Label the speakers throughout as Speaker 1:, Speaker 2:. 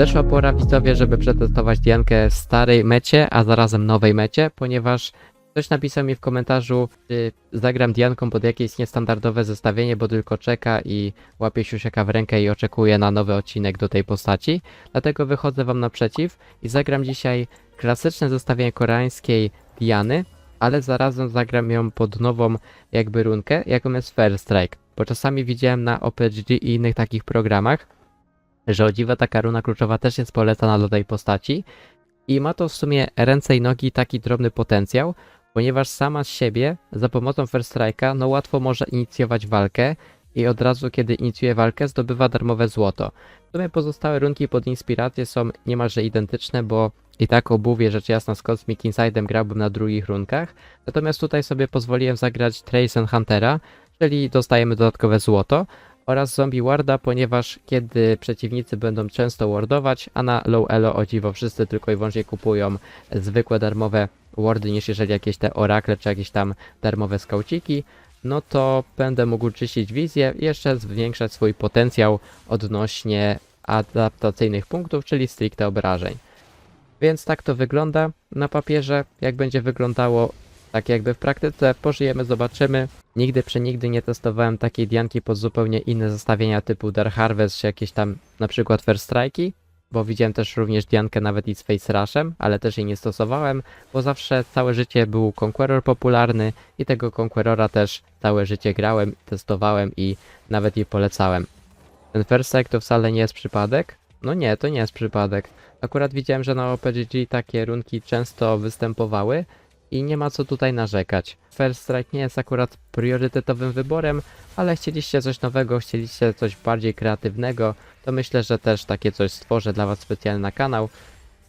Speaker 1: Nadeszła pora widzowie, żeby przetestować Diankę w starej mecie, a zarazem nowej mecie, ponieważ ktoś napisał mi w komentarzu, czy zagram Dianką pod jakieś niestandardowe zestawienie, bo tylko czeka i łapie siusiaka w rękę i oczekuje na nowy odcinek do tej postaci. Dlatego wychodzę wam naprzeciw i zagram dzisiaj klasyczne zestawienie koreańskiej Diany, ale zarazem zagram ją pod nową jakby runkę, jaką jest Fair Strike. Bo czasami widziałem na OPG i innych takich programach, że o dziwo taka runa kluczowa też jest polecana do tej postaci. I ma to w sumie ręce i nogi taki drobny potencjał, ponieważ sama z siebie za pomocą First Strike'a no łatwo może inicjować walkę i od razu kiedy inicjuje walkę zdobywa darmowe złoto. W sumie pozostałe runki pod inspirację są niemalże identyczne, bo i tak obuwie rzecz jasna z Cosmic Inside'em grałbym na drugich runkach, natomiast tutaj sobie pozwoliłem zagrać Trace Huntera, czyli dostajemy dodatkowe złoto, oraz Zombie Warda, ponieważ kiedy przeciwnicy będą często wardować, a na low elo o dziwo wszyscy tylko i wyłącznie kupują zwykłe darmowe wardy niż jeżeli jakieś te orakle czy jakieś tam darmowe skauciki, no to będę mógł czyścić wizję i jeszcze zwiększać swój potencjał odnośnie adaptacyjnych punktów, czyli stricte obrażeń. Więc tak to wygląda na papierze, jak będzie wyglądało tak jakby w praktyce, pożyjemy, zobaczymy. Nigdy przenigdy nie testowałem takiej dianki pod zupełnie inne zestawienia typu Dark Harvest czy jakieś tam na przykład First Strike'i, bo widziałem też również diankę nawet i z Face Rushem, ale też jej nie stosowałem, bo zawsze całe życie był Conqueror popularny i tego Conquerora też całe życie grałem, testowałem i nawet jej polecałem. Ten First Strike to wcale nie jest przypadek? No nie, to nie jest przypadek. Akurat widziałem, że na OPGG takie runki często występowały i nie ma co tutaj narzekać. First Strike nie jest akurat priorytetowym wyborem, ale chcieliście coś nowego, chcieliście coś bardziej kreatywnego, to myślę, że też takie coś stworzę dla Was specjalnie na kanał,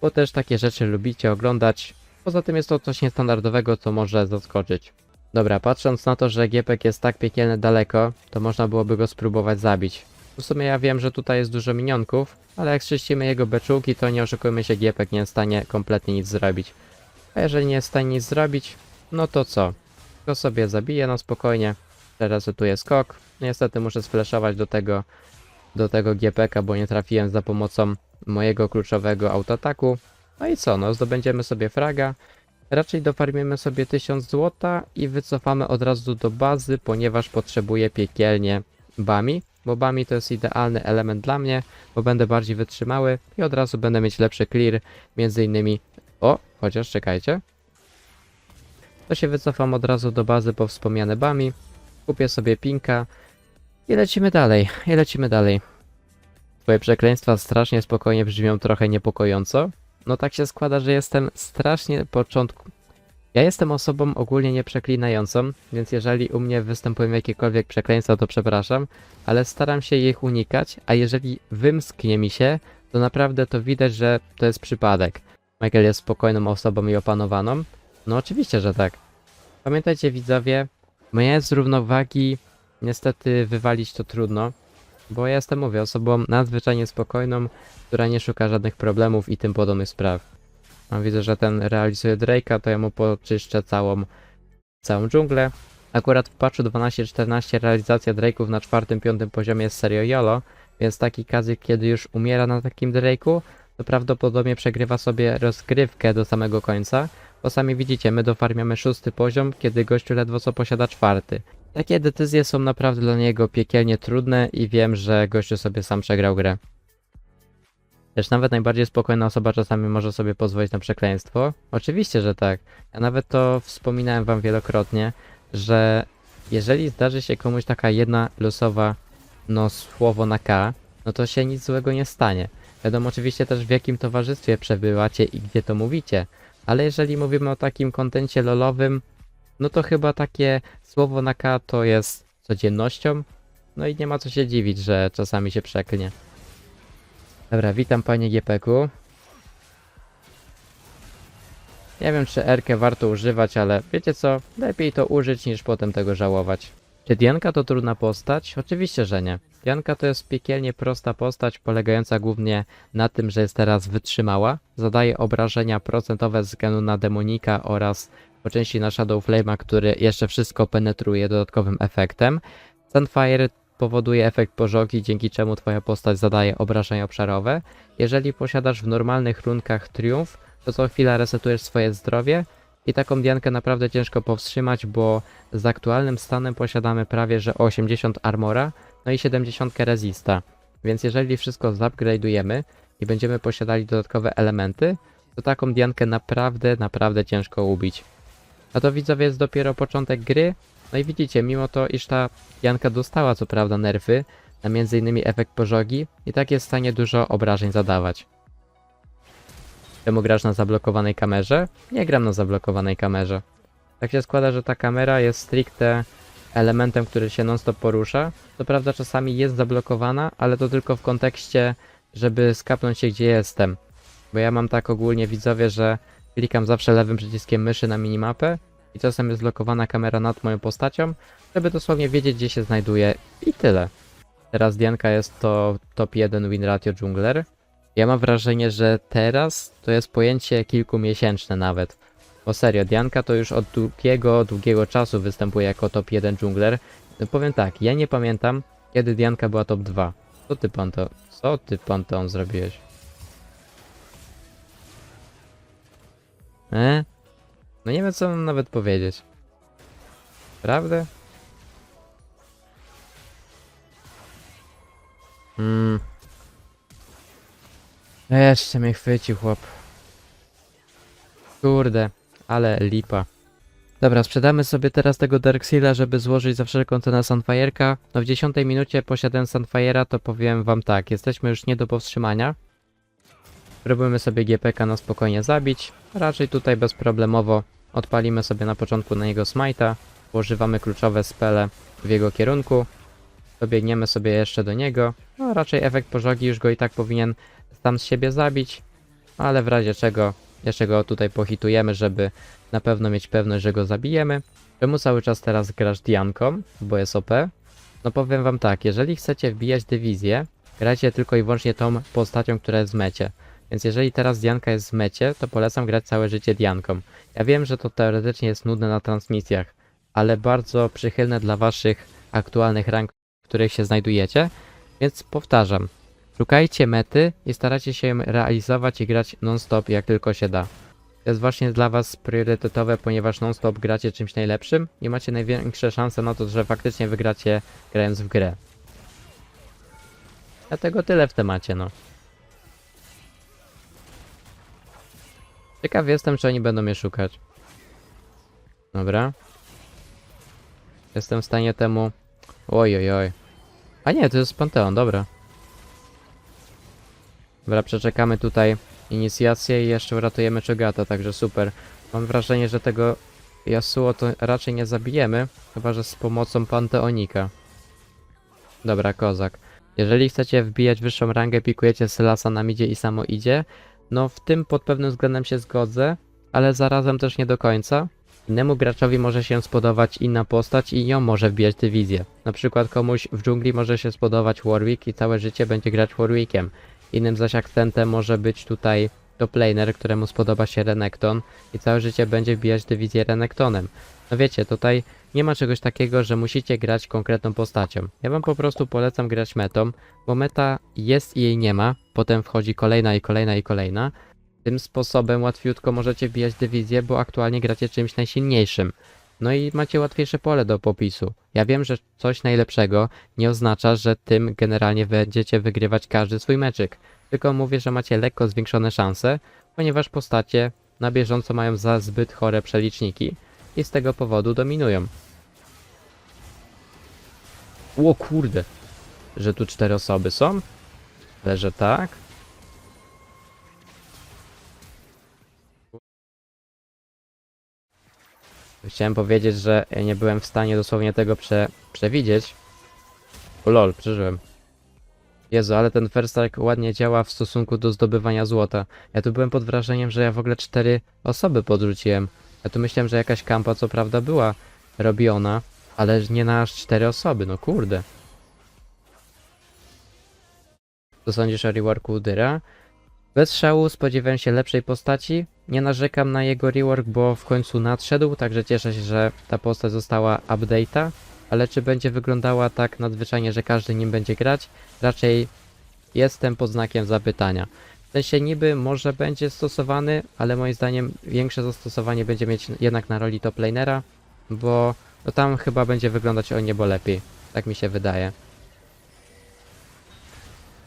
Speaker 1: bo też takie rzeczy lubicie oglądać. Poza tym jest to coś niestandardowego, co może zaskoczyć. Dobra, patrząc na to, że Giepek jest tak piekielnie daleko, to można byłoby go spróbować zabić. W sumie ja wiem, że tutaj jest dużo minionków, ale jak czyścimy jego beczułki, to nie oszukujmy się, Giepek nie jest w stanie kompletnie nic zrobić. A jeżeli nie jest w stanie nic zrobić, no to co? Go sobie zabije na spokojnie. Teraz tu jest skok. Niestety muszę sfleszować do tego, do tego GPK, bo nie trafiłem za pomocą mojego kluczowego autoataku. No i co, no zdobędziemy sobie fraga. Raczej dofarmimy sobie 1000 złota i wycofamy od razu do bazy, ponieważ potrzebuję piekielnie bami. Bo bami to jest idealny element dla mnie, bo będę bardziej wytrzymały i od razu będę mieć lepszy clear, między innymi o, chociaż czekajcie. To się wycofam od razu do bazy po wspomniane bami. Kupię sobie pinka. I lecimy dalej, i lecimy dalej. Twoje przekleństwa strasznie spokojnie brzmią trochę niepokojąco. No tak się składa, że jestem strasznie początku... Ja jestem osobą ogólnie nieprzeklinającą, więc jeżeli u mnie występują jakiekolwiek przekleństwa, to przepraszam, ale staram się ich unikać, a jeżeli wymsknie mi się, to naprawdę to widać, że to jest przypadek. Michael jest spokojną osobą i opanowaną? No oczywiście, że tak. Pamiętajcie widzowie, mnie z równowagi niestety wywalić to trudno, bo ja jestem, mówię, osobą nadzwyczajnie spokojną, która nie szuka żadnych problemów i tym podobnych spraw. No, widzę, że ten realizuje Drake'a, to ja mu poczyszczę całą, całą dżunglę. Akurat w patchu 12.14 realizacja Drake'ów na czwartym, piątym poziomie jest serio YOLO, więc taki kazik, kiedy już umiera na takim Drake'u, to prawdopodobnie przegrywa sobie rozgrywkę do samego końca, bo sami widzicie, my dofarmiamy szósty poziom, kiedy gościu ledwo co posiada czwarty. Takie decyzje są naprawdę dla niego piekielnie trudne i wiem, że gościu sobie sam przegrał grę. Też nawet najbardziej spokojna osoba czasami może sobie pozwolić na przekleństwo. Oczywiście, że tak. Ja nawet to wspominałem wam wielokrotnie, że jeżeli zdarzy się komuś taka jedna losowa no słowo na K, no to się nic złego nie stanie. Wiadomo oczywiście też w jakim towarzystwie przebywacie i gdzie to mówicie, ale jeżeli mówimy o takim kontencie lolowym, no to chyba takie słowo na K to jest codziennością, no i nie ma co się dziwić, że czasami się przeklnie. Dobra, witam panie GPK. Nie wiem czy Erkę warto używać, ale wiecie co, lepiej to użyć niż potem tego żałować. Czy Dianka to trudna postać? Oczywiście, że nie. Dianka to jest piekielnie prosta postać, polegająca głównie na tym, że jest teraz wytrzymała, zadaje obrażenia procentowe względu na demonika oraz po części na Shadow Flame'a, który jeszcze wszystko penetruje dodatkowym efektem. Sunfire powoduje efekt pożogi, dzięki czemu twoja postać zadaje obrażenia obszarowe. Jeżeli posiadasz w normalnych runkach triumf, to co chwila resetujesz swoje zdrowie i taką diankę naprawdę ciężko powstrzymać, bo z aktualnym stanem posiadamy prawie że 80 armora, no i 70 resista. Więc jeżeli wszystko zupgrade'ujemy i będziemy posiadali dodatkowe elementy, to taką diankę naprawdę, naprawdę ciężko ubić. A to widzowie jest dopiero początek gry, no i widzicie, mimo to, iż ta dianka dostała co prawda nerfy, na m.in. efekt pożogi, i tak jest w stanie dużo obrażeń zadawać. Czemu grasz na zablokowanej kamerze? Nie gram na zablokowanej kamerze. Tak się składa, że ta kamera jest stricte elementem, który się non-stop porusza. To prawda czasami jest zablokowana, ale to tylko w kontekście, żeby skapnąć się gdzie jestem. Bo ja mam tak ogólnie widzowie, że klikam zawsze lewym przyciskiem myszy na minimapę i czasem jest blokowana kamera nad moją postacią, żeby dosłownie wiedzieć gdzie się znajduję i tyle. Teraz Dianka jest to top 1 win ratio jungler. Ja mam wrażenie, że teraz to jest pojęcie kilkumiesięczne nawet. Bo serio, Dianka to już od długiego, długiego czasu występuje jako top 1 jungler. No powiem tak, ja nie pamiętam, kiedy Dianka była top 2. Co ty pan to, co ty pan to zrobiłeś? E? No nie wiem co mam nawet powiedzieć. Prawda? Hmm. Jeszcze mnie chwycił chłop. Kurde, ale lipa. Dobra, sprzedamy sobie teraz tego Darkseala, żeby złożyć za wszelką cenę Sunfire'ka. No w 10 minucie posiadając Sunfire'a, to powiem wam tak, jesteśmy już nie do powstrzymania. Próbujemy sobie GPK na spokojnie zabić. Raczej tutaj bezproblemowo odpalimy sobie na początku na niego smite'a. Używamy kluczowe spele w jego kierunku. Dobiegniemy sobie jeszcze do niego. No raczej efekt pożogi już go i tak powinien sam z siebie zabić. Ale w razie czego jeszcze go tutaj pohitujemy, żeby na pewno mieć pewność, że go zabijemy. Czemu cały czas teraz grasz Dianką, bo jest OP? No powiem wam tak, jeżeli chcecie wbijać dywizję, grajcie tylko i wyłącznie tą postacią, która jest w mecie. Więc jeżeli teraz Dianka jest w mecie, to polecam grać całe życie Dianką. Ja wiem, że to teoretycznie jest nudne na transmisjach, ale bardzo przychylne dla waszych aktualnych rank, w których się znajdujecie. Więc powtarzam, szukajcie mety i starajcie się ją realizować i grać non-stop jak tylko się da. To jest właśnie dla was priorytetowe, ponieważ non-stop gracie czymś najlepszym i macie największe szanse na to, że faktycznie wygracie grając w grę. Dlatego tyle w temacie, no. Ciekaw jestem, czy oni będą mnie szukać. Dobra. Jestem w stanie temu... Oj, oj, oj. A nie, to jest Panteon, dobra. Dobra, przeczekamy tutaj inicjację i jeszcze uratujemy Czogata, także super. Mam wrażenie, że tego Yasuo to raczej nie zabijemy, chyba że z pomocą Panteonika. Dobra, kozak. Jeżeli chcecie wbijać wyższą rangę, pikujecie Sylasa na midzie i samo idzie, no w tym pod pewnym względem się zgodzę, ale zarazem też nie do końca. Innemu graczowi może się spodobać inna postać i ją może wbijać dywizję. Na przykład komuś w dżungli może się spodobać Warwick i całe życie będzie grać Warwickiem. Innym zaś akcentem może być tutaj top laner, któremu spodoba się Renekton i całe życie będzie wbijać dywizję Renektonem. No wiecie, tutaj nie ma czegoś takiego, że musicie grać konkretną postacią. Ja wam po prostu polecam grać metą, bo meta jest i jej nie ma, potem wchodzi kolejna i kolejna i kolejna. Tym sposobem łatwiutko możecie wbijać dywizję, bo aktualnie gracie czymś najsilniejszym. No i macie łatwiejsze pole do popisu. Ja wiem, że coś najlepszego nie oznacza, że tym generalnie będziecie wygrywać każdy swój meczyk. Tylko mówię, że macie lekko zwiększone szanse, ponieważ postacie na bieżąco mają za zbyt chore przeliczniki i z tego powodu dominują. O kurde, że tu cztery osoby są? Ale że tak? Chciałem powiedzieć, że nie byłem w stanie dosłownie tego prze, przewidzieć. O lol, przeżyłem. Jezu, ale ten first strike ładnie działa w stosunku do zdobywania złota. Ja tu byłem pod wrażeniem, że ja w ogóle cztery osoby podrzuciłem. Ja tu myślałem, że jakaś kampa co prawda była robiona, ale nie na aż cztery osoby, no kurde. Co sądzisz o reworku Udyra? Bez szału spodziewałem się lepszej postaci. Nie narzekam na jego rework, bo w końcu nadszedł, także cieszę się, że ta postać została update'a. ale czy będzie wyglądała tak nadzwyczajnie, że każdy nim będzie grać? Raczej jestem pod znakiem zapytania. W sensie niby może będzie stosowany, ale moim zdaniem większe zastosowanie będzie mieć jednak na roli top lanera, bo no tam chyba będzie wyglądać o niebo lepiej. Tak mi się wydaje.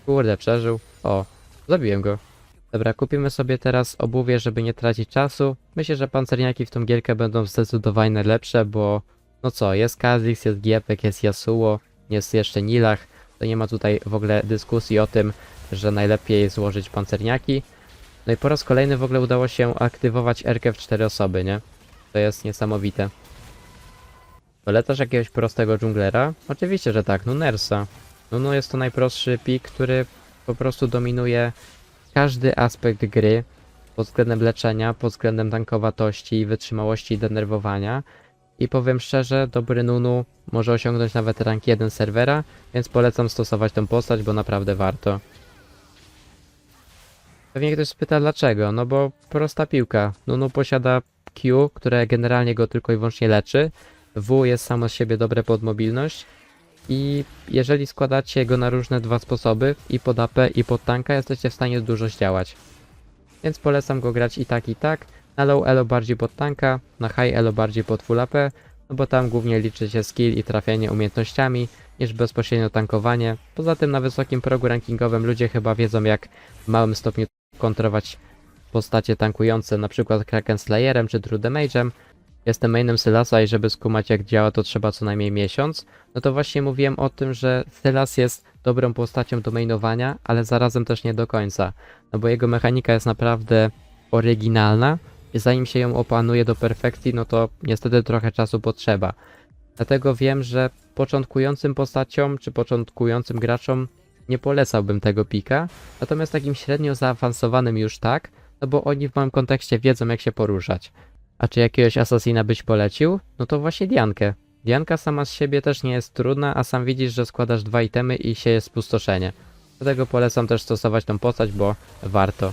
Speaker 1: Kurde, przeżył. O, zabiłem go. Dobra, kupimy sobie teraz obuwie, żeby nie tracić czasu. Myślę, że pancerniaki w tą gierkę będą zdecydowanie lepsze, bo no co, jest Kha'Zix, jest Giepek, jest Yasuo, jest jeszcze Nilach. To nie ma tutaj w ogóle dyskusji o tym, że najlepiej złożyć pancerniaki. No i po raz kolejny w ogóle udało się aktywować Erkę w cztery osoby, nie? To jest niesamowite. Polecasz jakiegoś prostego dżunglera? Oczywiście, że tak, Nunersa. Nunu jest to najprostszy pik, który po prostu dominuje każdy aspekt gry pod względem leczenia, pod względem tankowatości, wytrzymałości i denerwowania. I powiem szczerze, dobry Nunu może osiągnąć nawet rank 1 serwera, więc polecam stosować tę postać, bo naprawdę warto. Pewnie ktoś spyta dlaczego, no bo prosta piłka. Nunu posiada Q, które generalnie go tylko i wyłącznie leczy. W jest samo z siebie dobre pod mobilność. I jeżeli składacie go na różne dwa sposoby, i pod AP, i pod tanka, jesteście w stanie dużo zdziałać. Więc polecam go grać i tak, i tak. Na low elo bardziej pod tanka, na high elo bardziej pod full AP, no bo tam głównie liczy się skill i trafianie umiejętnościami, niż bezpośrednio tankowanie. Poza tym na wysokim progu rankingowym ludzie chyba wiedzą jak w małym stopniu kontrować postacie tankujące, na przykład Kraken Slayerem czy True Damage'em. Jestem mainem Sylasa i żeby skumać jak działa to trzeba co najmniej miesiąc. No to właśnie mówiłem o tym, że Sylas jest dobrą postacią do mainowania, ale zarazem też nie do końca. No bo jego mechanika jest naprawdę oryginalna i zanim się ją opanuje do perfekcji, no to niestety trochę czasu potrzeba. Dlatego wiem, że początkującym postaciom czy początkującym graczom nie polecałbym tego pika, natomiast takim średnio zaawansowanym już tak, no bo oni w moim kontekście wiedzą jak się poruszać. A czy jakiegoś asasina byś polecił? No to właśnie Diankę. Dianka sama z siebie też nie jest trudna, a sam widzisz, że składasz dwa itemy i się jest spustoszenie. Dlatego polecam też stosować tą postać, bo warto.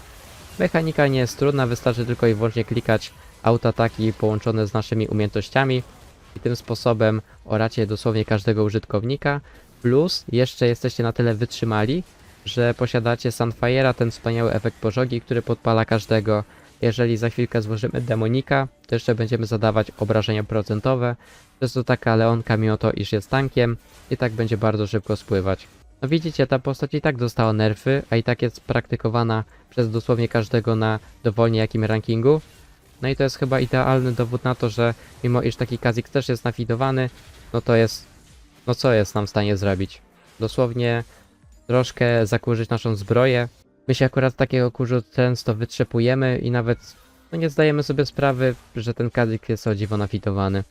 Speaker 1: Mechanika nie jest trudna, wystarczy tylko i wyłącznie klikać autoataki połączone z naszymi umiejętnościami i tym sposobem oracie dosłownie każdego użytkownika, plus jeszcze jesteście na tyle wytrzymali, że posiadacie Sunfire'a, ten wspaniały efekt pożogi, który podpala każdego. Jeżeli za chwilkę złożymy demonika, to jeszcze będziemy zadawać obrażenia procentowe. To jest to taka leonka mimo to, iż jest tankiem i tak będzie bardzo szybko spływać. No widzicie, ta postać i tak dostała nerfy, a i tak jest praktykowana przez dosłownie każdego na dowolnie jakim rankingu. No i to jest chyba idealny dowód na to, że mimo iż taki Kazik też jest nafidowany, no to jest... No co jest nam w stanie zrobić? Dosłownie troszkę zakurzyć naszą zbroję. My się akurat takiego kurzu często wytrzepujemy i nawet no nie zdajemy sobie sprawy, że ten Kazik jest o dziwo nafidowany.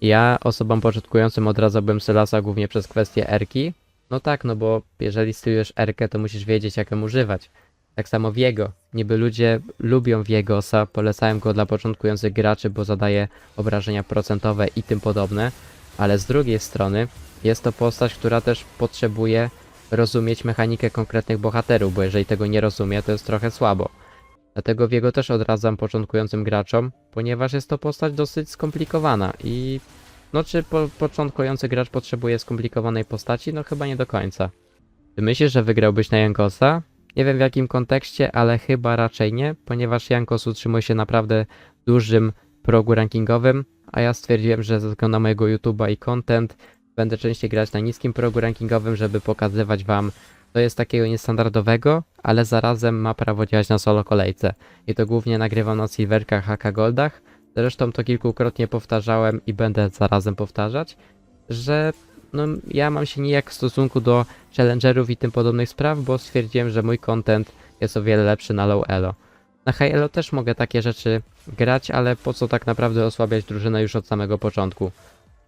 Speaker 1: Ja osobom początkującym odradzałbym Sylasa głównie przez kwestię Erki. No tak, no bo jeżeli stylujesz Erkę, to musisz wiedzieć jak ją używać. Tak samo Viego. Niby ludzie lubią Viegosa, polecają go dla początkujących graczy, bo zadaje obrażenia procentowe i tym podobne, ale z drugiej strony jest to postać, która też potrzebuje rozumieć mechanikę konkretnych bohaterów, bo jeżeli tego nie rozumie, to jest trochę słabo. Dlatego Viego też odradzam początkującym graczom, ponieważ jest to postać dosyć skomplikowana i no czy po, początkujący gracz potrzebuje skomplikowanej postaci? No chyba nie do końca. Ty myślisz, że wygrałbyś na Jankosa? Nie wiem w jakim kontekście, ale chyba raczej nie, ponieważ Jankos utrzymuje się naprawdę dużym progu rankingowym, a ja stwierdziłem, że ze względu na mojego YouTube'a i content będę częściej grać na niskim progu rankingowym, żeby pokazywać wam co jest takiego niestandardowego, ale zarazem ma prawo działać na solo kolejce. I to głównie nagrywam na silverkach, HK Goldach. Zresztą to kilkukrotnie powtarzałem i będę zarazem powtarzać, że no, ja mam się nijak w stosunku do challengerów i tym podobnych spraw, bo stwierdziłem, że mój content jest o wiele lepszy na low elo. Na high elo też mogę takie rzeczy grać, ale po co tak naprawdę osłabiać drużynę już od samego początku?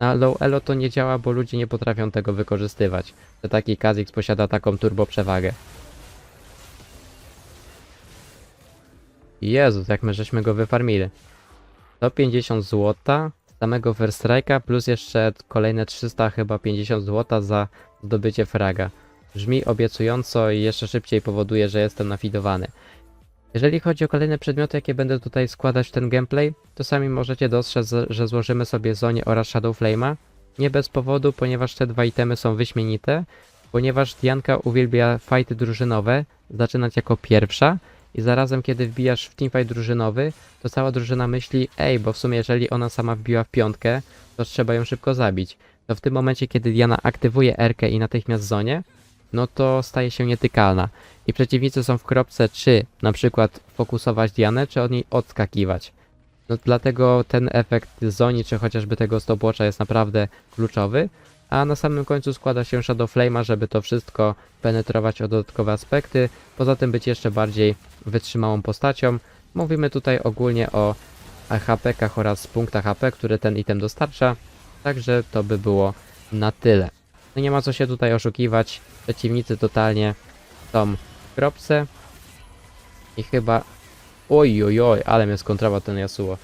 Speaker 1: Na low elo to nie działa, bo ludzie nie potrafią tego wykorzystywać. Że taki Kha'Zix posiada taką turbo przewagę. Jezus, jak my żeśmy go wyfarmili. 150 zł samego first strike'a plus jeszcze kolejne 300 chyba 50 zł za zdobycie fraga. Brzmi obiecująco i jeszcze szybciej powoduje, że jestem nafidowany. Jeżeli chodzi o kolejne przedmioty, jakie będę tutaj składać w ten gameplay, to sami możecie dostrzec, że złożymy sobie Zonie oraz Shadow Flame'a. Nie bez powodu, ponieważ te dwa itemy są wyśmienite, ponieważ Dianka uwielbia fighty drużynowe, zaczynać jako pierwsza i zarazem kiedy wbijasz w teamfight drużynowy, to cała drużyna myśli, ej, bo w sumie jeżeli ona sama wbiła w piątkę, to trzeba ją szybko zabić. To w tym momencie, kiedy Diana aktywuje Erkę i natychmiast zonie, no to staje się nietykalna. I przeciwnicy są w kropce, czy na przykład fokusować Dianę, czy od niej odskakiwać. No dlatego ten efekt zoni, czy chociażby tego stopwatcha jest naprawdę kluczowy. A na samym końcu składa się Shadow Flame'a, żeby to wszystko penetrować o dodatkowe aspekty. Poza tym być jeszcze bardziej wytrzymałą postacią. Mówimy tutaj ogólnie o HP-kach oraz punktach HP, które ten item dostarcza. Także to by było na tyle. No nie ma co się tutaj oszukiwać. Przeciwnicy totalnie są w kropce. I chyba... Oj, oj, oj, ale mnie skontrował ten Yasuo.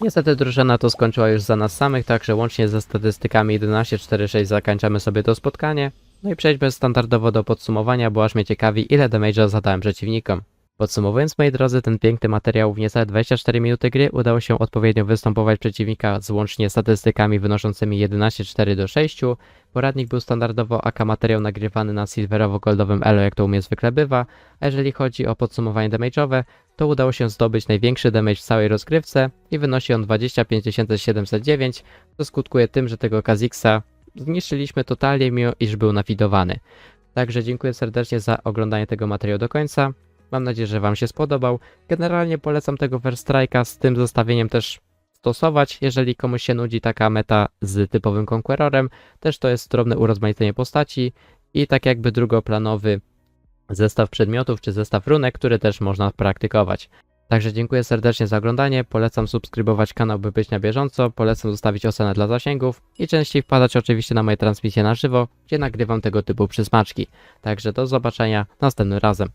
Speaker 1: Niestety drużyna to skończyła już za nas samych, także łącznie ze statystykami 11-4-6 zakończamy sobie to spotkanie. No i przejdźmy standardowo do podsumowania, bo aż mnie ciekawi ile damage'a zadałem przeciwnikom. Podsumowując moi drodzy ten piękny materiał w niecałe 24 minuty gry udało się odpowiednio występować przeciwnika z łącznie statystykami wynoszącymi 11-4 do 6. Poradnik był standardowo AK materiał nagrywany na silverowo-goldowym elo jak to u mnie zwykle bywa, a jeżeli chodzi o podsumowanie damage'owe, to udało się zdobyć największy damage w całej rozgrywce i wynosi on 25 709, co skutkuje tym, że tego Kaziksa zniszczyliśmy totalnie mimo iż był nafidowany. Także dziękuję serdecznie za oglądanie tego materiału do końca. Mam nadzieję, że Wam się spodobał. Generalnie polecam tego First Strike'a z tym zestawieniem też stosować, jeżeli komuś się nudzi taka meta z typowym Conquerorem. Też to jest drobne urozmaicenie postaci i tak jakby drugoplanowy zestaw przedmiotów czy zestaw runek, który też można praktykować. Także dziękuję serdecznie za oglądanie, polecam subskrybować kanał, by być na bieżąco, polecam zostawić ocenę dla zasięgów i częściej wpadać oczywiście na moje transmisje na żywo, gdzie nagrywam tego typu przysmaczki. Także do zobaczenia następnym razem.